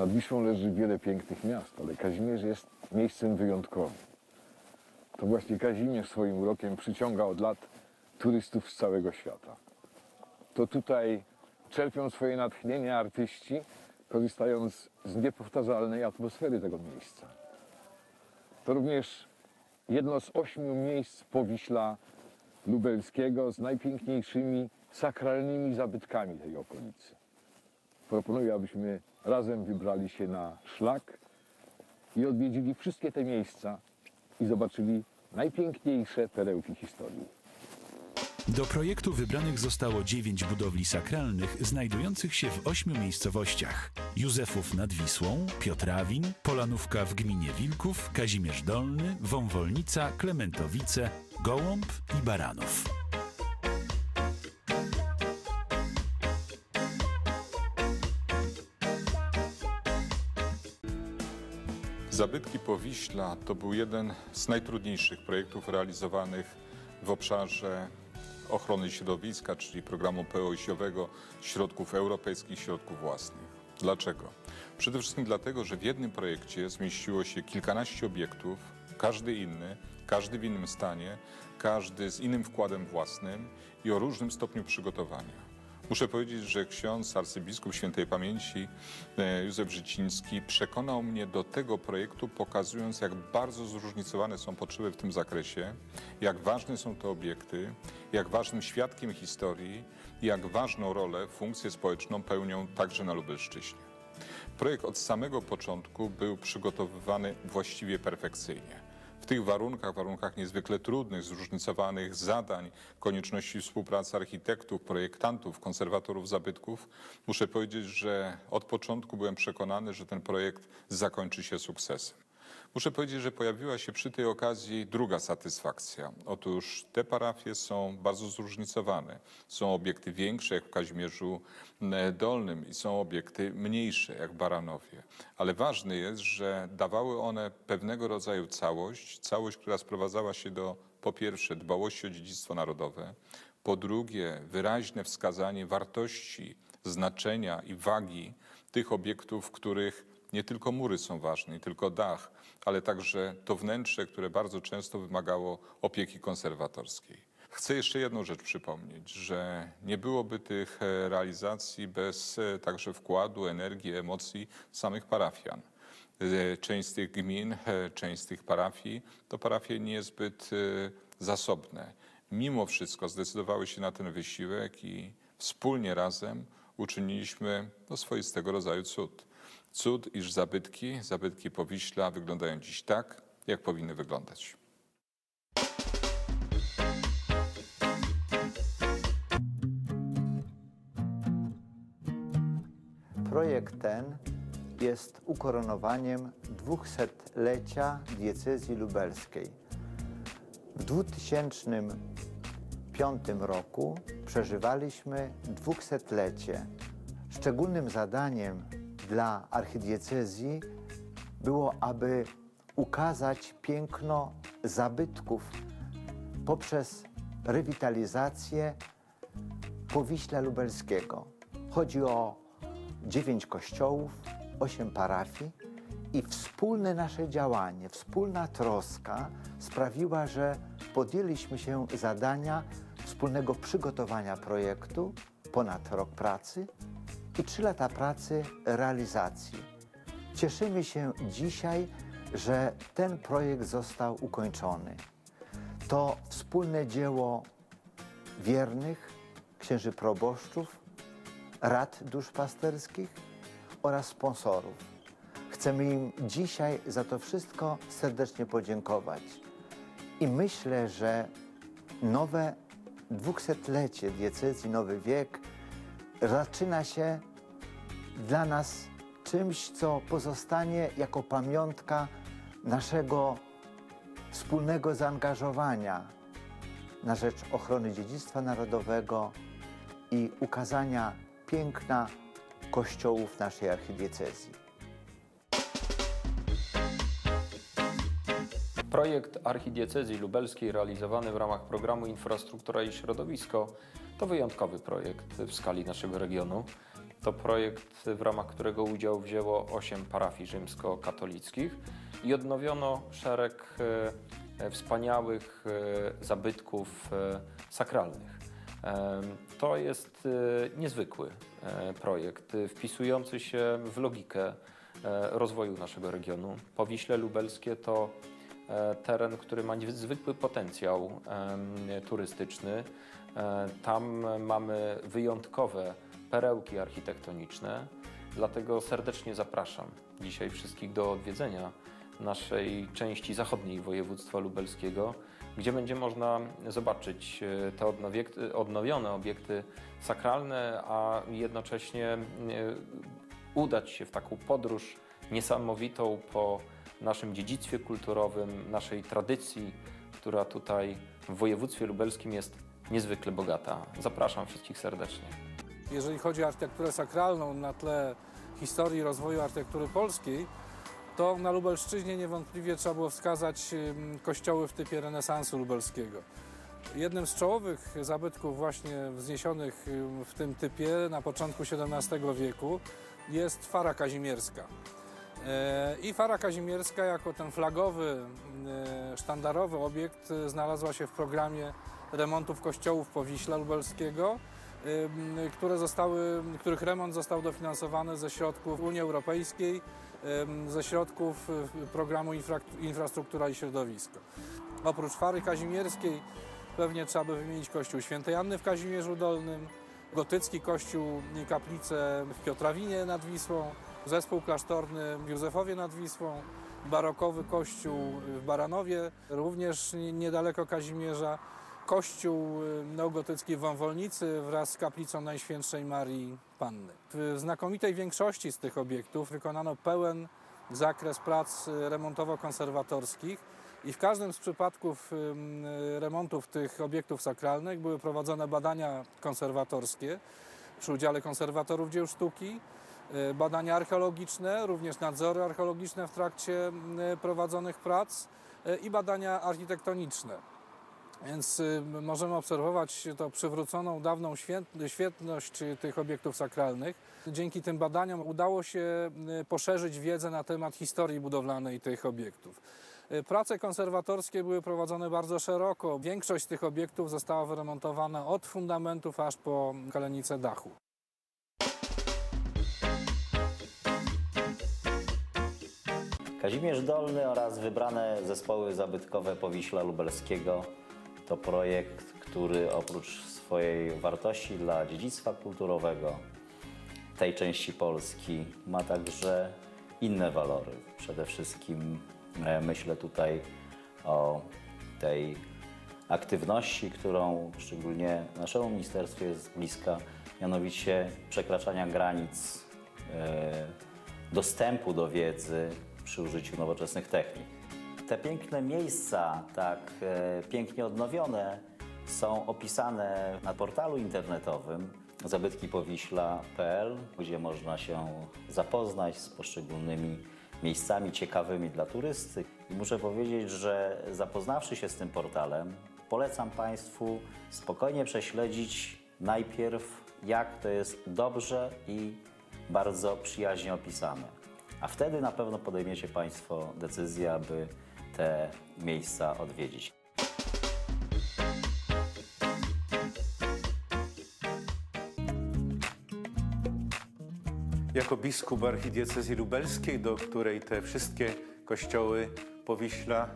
Nad Wisłą leży wiele pięknych miast, ale Kazimierz jest miejscem wyjątkowym. To właśnie Kazimierz swoim urokiem przyciąga od lat turystów z całego świata. To tutaj czerpią swoje natchnienie artyści, korzystając z niepowtarzalnej atmosfery tego miejsca. To również jedno z ośmiu miejsc Powiśla Lubelskiego z najpiękniejszymi sakralnymi zabytkami tej okolicy. Proponuję, abyśmy razem wybrali się na szlak i odwiedzili wszystkie te miejsca i zobaczyli najpiękniejsze perełki historii. Do projektu wybranych zostało dziewięć budowli sakralnych znajdujących się w ośmiu miejscowościach. Józefów nad Wisłą, Piotrawin, Polanówka w gminie Wilków, Kazimierz Dolny, Wąwolnica, Klementowice, Gołąb i Baranów. Zabytki Powiśla to był jeden z najtrudniejszych projektów realizowanych w obszarze ochrony środowiska, czyli programu POŚiowego, środków europejskich, środków własnych. Dlaczego? Przede wszystkim dlatego, że w jednym projekcie zmieściło się kilkanaście obiektów, każdy inny, każdy w innym stanie, każdy z innym wkładem własnym i o różnym stopniu przygotowania. Muszę powiedzieć, że ksiądz arcybiskup świętej pamięci e, Józef Życiński przekonał mnie do tego projektu, pokazując, jak bardzo zróżnicowane są potrzeby w tym zakresie, jak ważne są te obiekty, jak ważnym świadkiem historii jak ważną rolę, funkcję społeczną pełnią także na Lubelszczyźnie. Projekt od samego początku był przygotowywany właściwie perfekcyjnie w tych warunkach, warunkach niezwykle trudnych, zróżnicowanych zadań, konieczności współpracy architektów, projektantów, konserwatorów zabytków, muszę powiedzieć, że od początku byłem przekonany, że ten projekt zakończy się sukcesem. Muszę powiedzieć, że pojawiła się przy tej okazji druga satysfakcja. Otóż te parafie są bardzo zróżnicowane. Są obiekty większe, jak w Kazimierzu e, Dolnym i są obiekty mniejsze, jak Baranowie. Ale ważne jest, że dawały one pewnego rodzaju całość, całość, która sprowadzała się do po pierwsze dbałości o dziedzictwo narodowe, po drugie wyraźne wskazanie wartości, znaczenia i wagi tych obiektów, których nie tylko mury są ważne, nie tylko dach, ale także to wnętrze, które bardzo często wymagało opieki konserwatorskiej. Chcę jeszcze jedną rzecz przypomnieć, że nie byłoby tych e, realizacji bez e, także wkładu, energii, emocji samych parafian. E, część z tych gmin, część z tych parafii to parafie niezbyt zasobne. Mimo wszystko zdecydowały się na ten wysiłek i wspólnie razem uczyniliśmy no, swoistego rodzaju cud. Cud, iż zabytki, zabytki Powiśla wyglądają dziś tak, jak powinny wyglądać. Projekt ten jest ukoronowaniem dwusetlecia diecezji lubelskiej. W 2005 roku przeżywaliśmy dwusetlecie. Szczególnym zadaniem dla archidiecezji było, aby ukazać piękno zabytków poprzez rewitalizację Powiśla Lubelskiego. Chodzi o dziewięć kościołów, osiem parafii i wspólne nasze działanie, wspólna troska sprawiła, że podjęliśmy się zadania wspólnego przygotowania projektu, ponad rok pracy, i trzy lata pracy realizacji. Cieszymy się dzisiaj, że ten projekt został ukończony. To wspólne dzieło wiernych, księży proboszczów, rad duszpasterskich oraz sponsorów. Chcemy im dzisiaj za to wszystko serdecznie podziękować. I myślę, że nowe dwusetlecie diecezji Nowy Wiek zaczyna się dla nas czymś, co pozostanie jako pamiątka naszego wspólnego zaangażowania na rzecz ochrony dziedzictwa narodowego i ukazania piękna kościołów naszej archidiecezji. Projekt Archidiecezji Lubelskiej realizowany w ramach programu Infrastruktura i Środowisko to wyjątkowy projekt w skali naszego regionu. To projekt, w ramach którego udział wzięło 8 parafii rzymskokatolickich i odnowiono szereg e, wspaniałych e, zabytków e, sakralnych. To jest niezwykły projekt, wpisujący się w logikę rozwoju naszego regionu. Powiśle Lubelskie to teren, który ma niezwykły potencjał turystyczny. E, Tam mamy wyjątkowe perełki architektoniczne, dlatego serdecznie zapraszam dzisiaj wszystkich do odwiedzenia naszej części zachodniej województwa lubelskiego, gdzie będzie można zobaczyć e, te odnowione obiekty sakralne, a jednocześnie e, udać się w taką podróż niesamowitą po naszym dziedzictwie kulturowym, naszej tradycji, która tutaj w województwie lubelskim jest niezwykle bogata. Zapraszam wszystkich serdecznie. Jeżeli chodzi o architekturę sakralną na tle historii rozwoju architektury polskiej, to na Lubelszczyźnie niewątpliwie trzeba było wskazać kościoły w typie renesansu lubelskiego. Jednym z czołowych zabytków właśnie wzniesionych w tym typie na początku XVII wieku jest Fara Kazimierska. E, I Fara Kazimierska jako ten flagowy, e, sztandarowy obiekt e, znalazła się w programie remontów kościołów Powiśla Lubelskiego, które zostały, których remont został dofinansowany ze środków Unii Europejskiej, ze środków programu infra, Infrastruktura i Środowisko. Oprócz Fary Kazimierskiej pewnie trzeba by wymienić kościół Świętej Anny w Kazimierzu Dolnym, gotycki kościół i kaplicę w Piotrawinie nad Wisłą, zespół klasztorny w Józefowie nad Wisłą, barokowy kościół w Baranowie, również niedaleko Kazimierza, kościół y, neogotycki w Wąwolnicy wraz z kaplicą Najświętszej Marii Panny. W znakomitej większości z tych obiektów wykonano pełen zakres prac y, remontowo-konserwatorskich i w każdym z przypadków y, remontów tych obiektów sakralnych były prowadzone badania konserwatorskie przy udziale konserwatorów dzieł sztuki, badania archeologiczne, również nadzory archeologiczne w trakcie prowadzonych prac y, i badania architektoniczne. Więc y, możemy obserwować to przywróconą dawną świetność y, tych obiektów sakralnych. Dzięki tym badaniom udało się y, poszerzyć wiedzę na temat historii budowlanej tych obiektów. Y, Prace konserwatorskie były prowadzone bardzo szeroko. Większość z tych obiektów została wyremontowana od fundamentów aż po kalenicę dachu. Kazimierz Dolny oraz wybrane zespoły zabytkowe Powiśla Lubelskiego to projekt, który oprócz swojej wartości dla dziedzictwa kulturowego tej części Polski ma także inne walory. Przede wszystkim e, myślę tutaj o tej aktywności, którą szczególnie naszemu ministerstwu jest bliska, mianowicie przekraczania granic e, dostępu do wiedzy przy użyciu nowoczesnych technik. Te piękne miejsca, tak e, pięknie odnowione, są opisane na portalu internetowym zabytkipowiśla.pl, gdzie można się zapoznać z poszczególnymi miejscami ciekawymi dla turysty. I muszę powiedzieć, że zapoznawszy się z tym portalem, polecam Państwu spokojnie prześledzić najpierw, jak to jest dobrze i bardzo przyjaźnie opisane. A wtedy na pewno podejmiecie Państwo decyzję, aby te miejsca odwiedzić. Jako biskup archidiecezji lubelskiej, do której te wszystkie kościoły Powiśla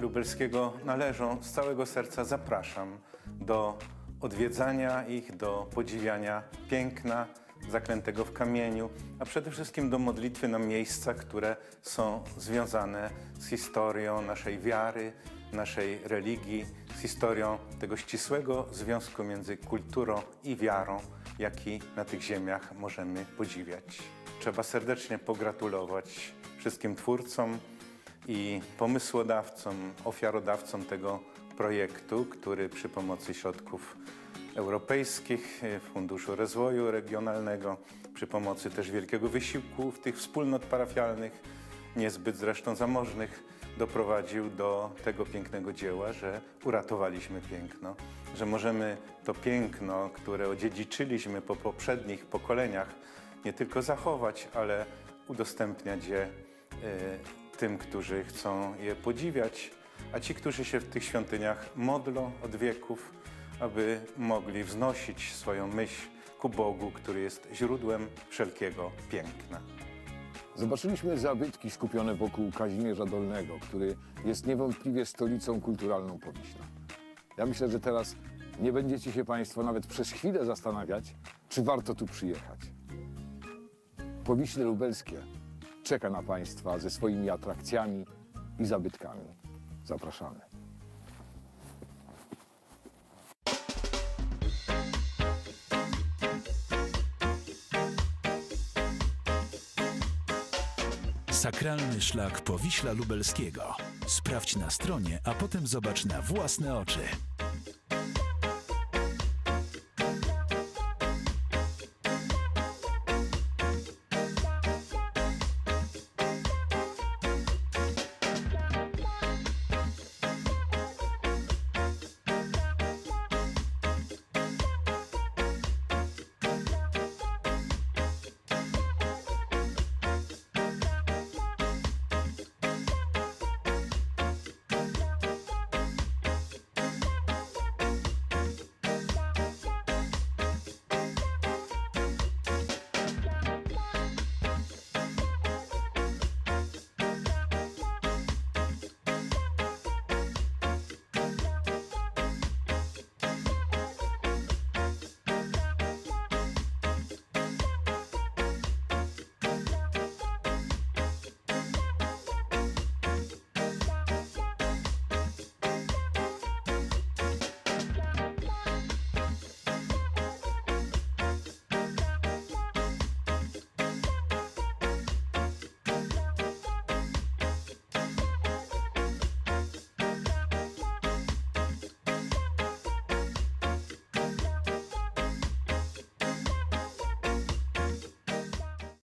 Lubelskiego należą, z całego serca zapraszam do odwiedzania ich, do podziwiania piękna zaklętego w kamieniu, a przede wszystkim do modlitwy na miejsca, które są związane z historią naszej wiary, naszej religii, z historią tego ścisłego związku między kulturą i wiarą, jaki na tych ziemiach możemy podziwiać. Trzeba serdecznie pogratulować wszystkim twórcom i pomysłodawcom, ofiarodawcom tego projektu, który przy pomocy środków europejskich, e, Funduszu Rozwoju Regionalnego, przy pomocy też wielkiego wysiłku tych wspólnot parafialnych, niezbyt zresztą zamożnych, doprowadził do tego pięknego dzieła, że uratowaliśmy piękno, że możemy to piękno, które odziedziczyliśmy po poprzednich pokoleniach, nie tylko zachować, ale udostępniać je e, tym, którzy chcą je podziwiać, a ci, którzy się w tych świątyniach modlą od wieków, aby mogli wznosić swoją myśl ku Bogu, który jest źródłem wszelkiego piękna. Zobaczyliśmy zabytki skupione wokół Kazimierza Dolnego, który jest niewątpliwie stolicą kulturalną Powiśla. Ja myślę, że teraz nie będziecie się Państwo nawet przez chwilę zastanawiać, czy warto tu przyjechać. Powiśle Lubelskie czeka na Państwa ze swoimi atrakcjami i zabytkami. Zapraszamy. Sakralny szlak Powiśla Lubelskiego. Sprawdź na stronie, a potem zobacz na własne oczy.